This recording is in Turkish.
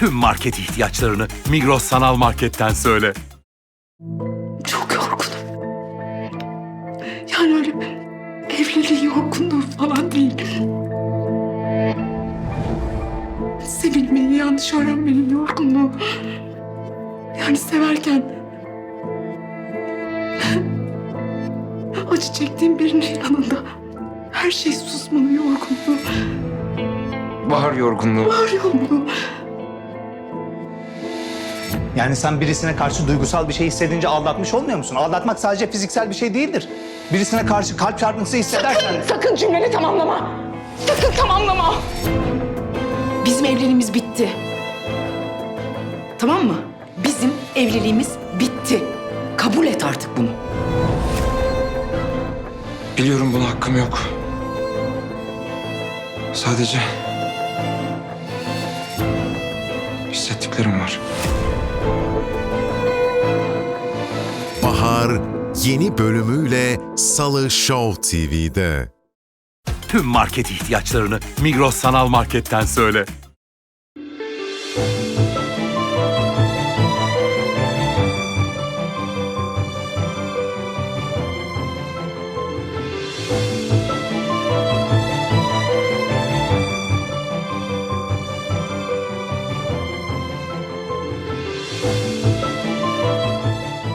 Tüm market ihtiyaçlarını Migros Sanal Market'ten söyle. Çok yorgunum. Yani öyle evliliğin yorgunluğu falan değil. Sevilmeyi, yanlış öğrenmenin yorgunluğu. Yani severken... acı çektiğim birinin yanında her şey susmanın yorgunluğu. Bahar yorgunluğu. Var yorgunluğu. Yani sen birisine karşı duygusal bir şey hissedince aldatmış olmuyor musun? Aldatmak sadece fiziksel bir şey değildir. Birisine karşı kalp çarpıntısı hissedersen... Sakın cümleni tamamlama. Sakın tamamlama. Bizim evliliğimiz bitti. Tamam mı? Bizim evliliğimiz bitti. Kabul et artık bunu. Biliyorum buna hakkım yok. Sadece... hissettiklerim var. Bahar yeni bölümüyle Salı Show TV'de. Tüm market ihtiyaçlarını Migros Sanal Market'ten söyle.